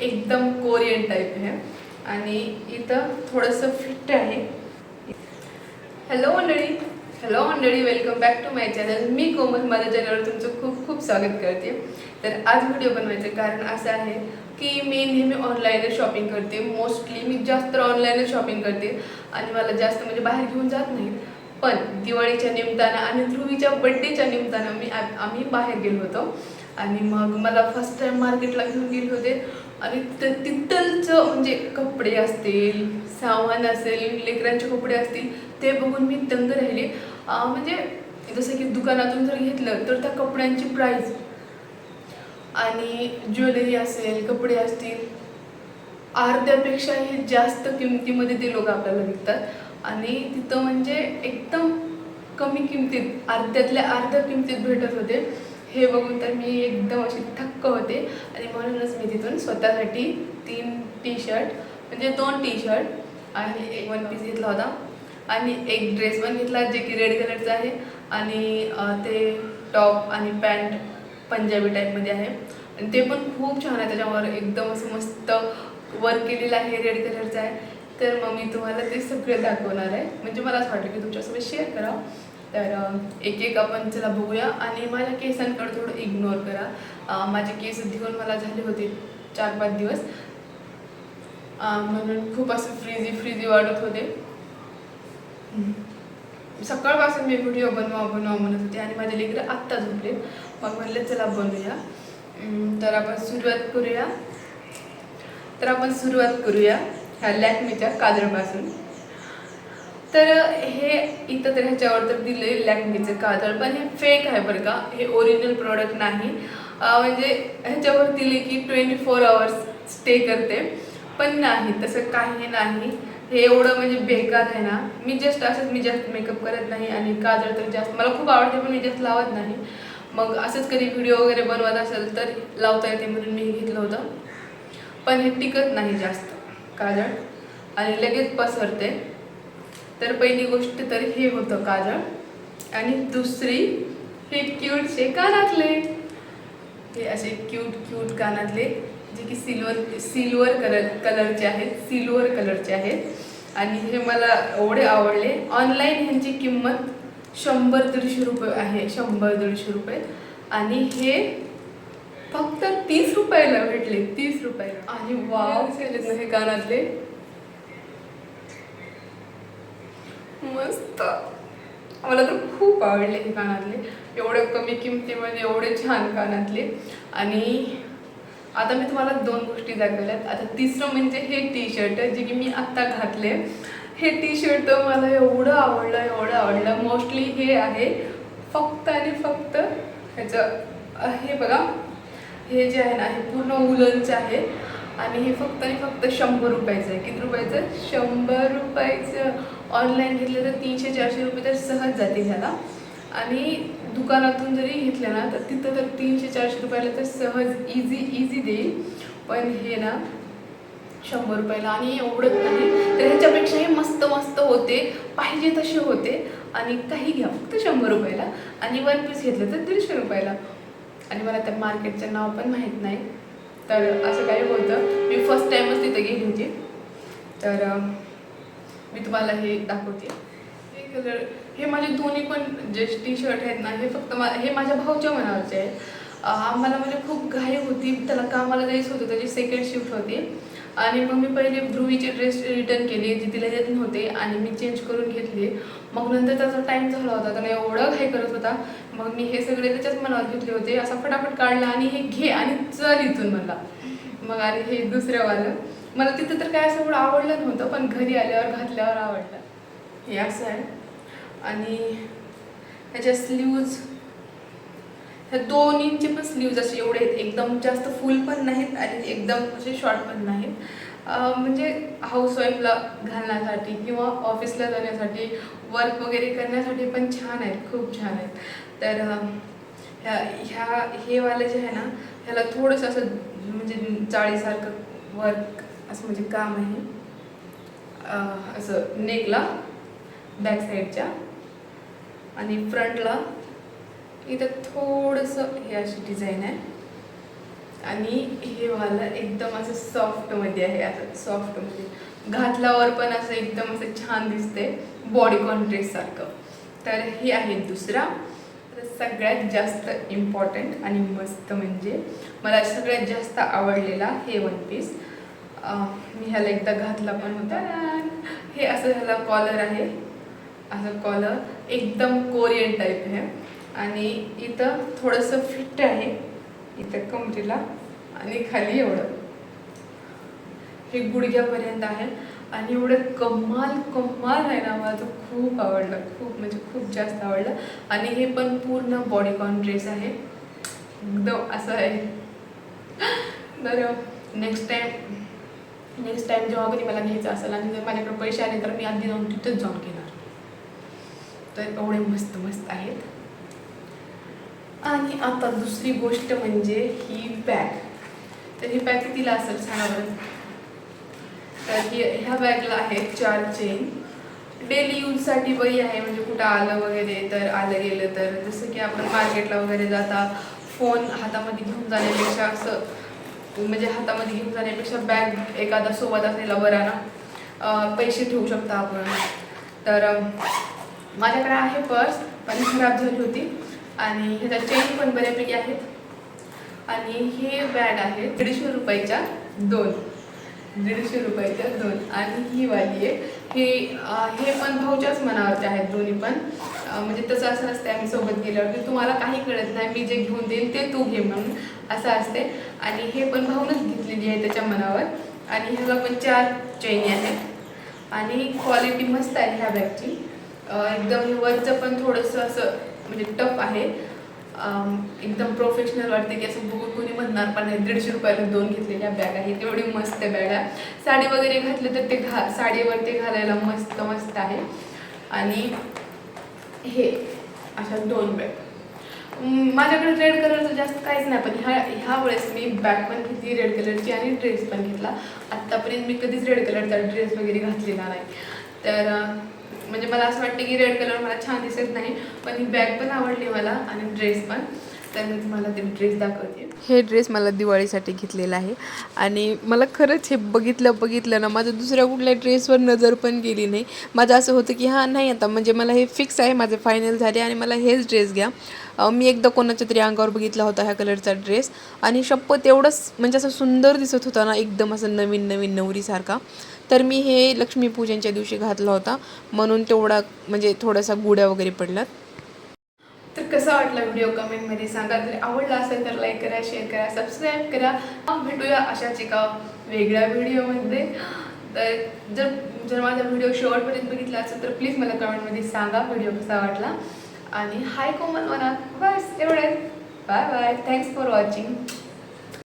एकदम Korean type आहे. आणि इथं थोडंसं फिट आहे. हॅलो मंडळी. हॅलो मंडळी welcome back to my channel मी कोमल माझ्या चॅनलवर तुमचं खूप खूप स्वागत करते. तर आज व्हिडिओ बनवायचं कारण असं आहे की मी नेहमी ऑनलाईनच शॉपिंग करते. मोस्टली मी जास्त ऑनलाईनच शॉपिंग करते. आणि मला जास्त म्हणजे बाहेर घेऊन जात नाही. पण दिवाळीच्या निमित्तानं आणि ध्रुवीच्या बड्डेच्या निमित्तानं मी आम्ही बाहेर गेलो होतो. आणि मग मला फर्स्ट टाईम मार्केटला घेऊन गेले होते. आणि त- तिथलचं म्हणजे कपडे असतील सामान असेल लेकरांचे कपडे असतील ते बघून मी दंग राहिले. म्हणजे जसं की दुकानातून जर घेतलं तर त्या कपड्यांची प्राईज आणि ज्वेलरी असेल कपडे असतील अर्ध्यापेक्षाही जास्त किमतीमध्ये ते लोक आपल्याला विकतात. आणि तिथं म्हणजे एकदम कमी किमतीत अर्ध्यातल्या अर्ध्या किमतीत भेटत होते. हे बघून तर मी एकदम अशी थक्क होते. आणि म्हणूनच मी तिथून स्वतःसाठी तीन टी शर्ट म्हणजे दोन टी शर्ट आणि एक वन पीस घेतला होता. आणि एक ड्रेस पण घेतला जे की रेड कलरचा आहे. आणि ते टॉप आणि पॅन्ट पंजाबी टाईपमध्ये आहे. आणि ते पण खूप छान आहे. त्याच्यावर एकदम असं मस्त वर्क केलेलं आहे रेड कलरचं आहे. तर मग मी तुम्हाला ते सगळे दाखवणार आहे. म्हणजे मला असं वाटलं की तुमच्यासोबत शेअर करा तर एक एक आपण चला बघूया. आणि माझ्या केसांकडे थोडं इग्नोर करा. माझे केस घेऊन मला झाले होते चार पाच दिवस म्हणून खूप असं फ्रीजी फ्रीजी वाटत होते. सकाळपासून मी व्हिडिओ बनवा बनवा म्हणत होते आणि माझे लेकरं आत्ता झोपले. मग म्हणलं चला बनवूया तर आपण सुरुवात करूया. तर आपण सुरुवात करूया ह्या लॅकमीच्या काजळपासून तर हे इथं तर ह्याच्यावर तर दिले लॅक्मीचं काजळ पण हे फेक आहे बरं का. हे ओरिजिनल प्रोडक्ट नाही. म्हणजे ह्याच्यावर दिले की ट्वेंटी फोर आवर्स स्टे करते. पण नाही तसं काही नाही. हे एवढं म्हणजे बेकार आहे ना. मी जस्ट असंच मी जास्त मेकअप करत नाही आणि काजळ तर जास्त. मला खूप आवडते पण मी जास्त लावत नाही. मग असंच कधी व्हिडिओ वगैरे बनवत असेल तर लावता येते म्हणून मी घेतलं होतं. पण हे टिकत नाही जास्त काजळ आणि लगेच पसरते. तर पहिली गोष्ट तर हे होतं काजळ. आणि दुसरी हे क्यूटचे कानातले. हे असे क्यूट क्यूट कानातले जे की सिल्वर सिल्वर कलर कलरचे आहेत सिल्वर कलरचे आहेत. आणि हे मला एवढे आवडले. ऑनलाईन ह्यांची किंमत शंभर दीडशे रुपये आहे शंभर दीडशे रुपये. आणि हे फक्त तीस रुपयाला भेटले तीस रुपयाला आणि वाव केलेत ना हे कानातले. मस्त. मला तर खूप आवडले हे कानातले एवढे कमी किमतीमध्ये एवढे छान कानातले आणि आता मी तुम्हाला दोन गोष्टी दाखवल्यात. आता तिसरं म्हणजे हे टी शर्ट जे की मी आत्ता घातले. हे टी शर्ट मला एवढं आवडलं एवढं आवडलं. मोस्टली हे आहे फक्त आणि फक्त ह्याचं हे बघा. हे जे आहे ना हे पूर्ण उलनचं आहे. आणि हे फक्त आणि फक्त शंभर रुपयाचं आहे. किती रुपयाचं? शंभर रुपयाचं. ऑनलाईन घेतलं तर तीनशे चारशे रुपये तर सहज जाते ह्याला. आणि दुकानातून जरी घेतलं ना तर तिथं तर तीनशे चारशे रुपयाला तर सहज इझी इझी देईल. पण हे ना शंभर रुपयाला. आणि एवढंच नाही तर ह्याच्यापेक्षाही मस्त मस्त होते. पाहिजे तसे होते. आणि काही घ्या फक्त शंभर रुपयाला. आणि वन पीस घेतलं तर दीडशे रुपयाला. आणि मला त्या मार्केटचं नाव पण माहीत नाही. तर असं काही होतं. मी फर्स्ट टाईमच तिथं गेली होती. तर मी तुम्हाला हे दाखवते. हे कलर हे माझे दोन्ही पण जे टी शर्ट आहेत ना हे फक्त मा हे माझ्या भाऊच्या मनावरचे आहेत. आम्हाला म्हणजे खूप घाई होती त्याला कामाला जायचं होतं त्याची सेकंड शिफ्ट होती. आणि मग मी पहिले ध्रुवीचे ड्रेस रिटर्न केले जी तिला येत नव्हते आणि मी चेंज करून घेतले. मग नंतर त्याचा टाईम झाला होता त्याला एवढं घाई करत होता. मग मी हे सगळे त्याच्याच मनावर घेतले होते असा फटाफट काढला आणि हे घे आणि चल इथून मला मग आणि हे दुसऱ्यावालं मला तिथं तर काय असं एवढं आवडलं नव्हतं पण घरी आल्यावर घातल्यावर आवडलं. हे असं आहे आणि ह्याच्या स्लीव्ज ह्या दोन्हींचे पण स्लीव्ज असे एवढे आहेत एकदम जास्त फुल पण नाहीत आणि एकदम असे शॉर्ट पण नाहीत. म्हणजे हाऊसवाईफला घालण्यासाठी किंवा ऑफिसला जाण्यासाठी वर्क वगैरे करण्यासाठी पण छान आहेत खूप छान आहेत. तर ह्या ह्या हे वाले जे आहे ना ह्याला थोडंसं असं म्हणजे जाळीसारखं वर्क असं म्हणजे काम आहे. असं नेकला बॅक साईडच्या आणि फ्रंटला इथं थोडंसं हे अशी डिझाईन आहे. आणि हे वाला एकदम असं सॉफ्टमध्ये आहे असं सॉफ्टमध्ये घातल्यावर पण असं एकदम असं छान दिसते बॉडी सारखं. तर हे आहे दुसरा. तर सगळ्यात जास्त इम्पॉर्टंट आणि मस्त म्हणजे मला सगळ्यात जास्त आवडलेला हे वन पीस मी ह्याला एकदा घातला पण होता. हे असं ह्याला कॉलर आहे. असं कॉलर एकदम कोरियन टाईप आहे. आणि इथं थोडंसं फिट आहे. इथं कमरेला आणि खाली एवढं. हे गुडघ्यापर्यंत आहे. आणि एवढं कमाल कमाल आहे ना. मला तर खूप आवडलं. खूप म्हणजे खूप जास्त आवडलं. आणि हे पण पूर्ण बॉडीकॉन ड्रेस आहे. एकदम असं आहे. तर नेक्स्ट टाईम नेक्स्ट टाईम जेव्हा कधी मला घ्यायचं असेल आणि जर माझ्याकडे पैसे आले तर मी आधी जाऊन तिथंच जाऊन घेणार. तर एवढे मस्त मस्त आहेत. आणि आता दुसरी गोष्ट म्हणजे ही बॅग तर ही बॅग कितीला असेल सांगा बरं? तर ही ह्या बॅगला आहे चार चेन डेली यूजसाठी बरी आहे म्हणजे कुठं आलं वगैरे तर आलं गेलं तर. जसं की आपण मार्केटला वगैरे जाता फोन हातामध्ये घेऊन जाण्यापेक्षा असं म्हणजे हातामध्ये घेऊन जाण्यापेक्षा बॅग एखादा सोबत असलेला बरा ना पैसे ठेवू शकता आपण. तर माझ्याकडे आहे पर्स पण खराब झाली होती. आणि ह्याच्या चेन पण बऱ्यापैकी आहेत. आणि हे बॅग आहे दीडशे रुपयाच्या दोन. दीडशे रुपयाच्या दोन. आणि ही वाली आहे. हे हे पण भाऊच्याच मनावरचे आहेत दोन्ही पण. म्हणजे तसं असं असते आम्ही सोबत गेल्यावर की तुम्हाला काही कळत नाही मी जे घेऊन देईन ते तू घे म्हणून असं असते आणि हे पण भाऊनच घेतलेली आहे त्याच्या मनावर. आणि ह्याला पण चार चैनी आहेत. आणि क्वालिटी मस्त आहे ह्या बॅगची एकदम वरचं पण थोडंसं असं म्हणजे टफ आहे. एकदम प्रोफेशनल वाटते की असं बघून कोणी म्हणणार पण नाही. दीडशे रुपयाला दोन घेतलेल्या बॅग आहेत. एवढी मस्त बॅग आहे. साडी वगैरे घातली तर ते घा साडीवर ते घालायला मस्त मस्त आहे. आणि हे अशा दोन बॅग माझ्याकडे रेड कलरचं जास्त काहीच नाही पण ह्या ह्या वेळेस मी बॅग पण घेतली रेड कलरची आणि ड्रेस पण घेतला. आत्तापर्यंत मी कधीच रेड कलरचा ड्रेस वगैरे घातलेला नाही. तर म्हणजे मला असं वाटतं की रेड कलर मला छान दिसत नाही पण ही बॅग पण आवडली मला आणि ड्रेस पण. तर मी तुम्हाला ते ड्रेस दाखवते. हे ड्रेस मला दिवाळीसाठी घेतलेला आहे. आणि मला खरंच हे बघितलं बघितलं ना माझं दुसऱ्या कुठल्या ड्रेसवर नजर पण गेली नाही. माझं असं होतं की हां नाही आता म्हणजे मला हे फिक्स आहे माझे फायनल झाले आणि मला हेच ड्रेस घ्या. मी एकदा कोणाच्या तरी अंगावर बघितला होता ह्या कलरचा ड्रेस आणि शपथ एवढंच म्हणजे असं सुंदर दिसत होता ना एकदम असं नवीन नवीन नवरीसारखा. तर मी हे लक्ष्मीपूजनच्या दिवशी घातला होता. म्हणून तेवढा म्हणजे थोडासा गुड्या वगैरे पडल्यात. तर कसा वाटला व्हिडिओ कमेंटमध्ये सांगा. जर आवडला असेल तर लाईक करा शेअर करा सबस्क्राईब करा. भेटूया अशाच एका वेगळ्या व्हिडिओमध्ये तर जर जर माझा व्हिडिओ शेवटपर्यंत बघितला असेल तर प्लीज मला कमेंटमध्ये सांगा व्हिडिओ कसा वाटला. आणि हाय कोमल म्हणा. बस एवढे bye bye thanks for watching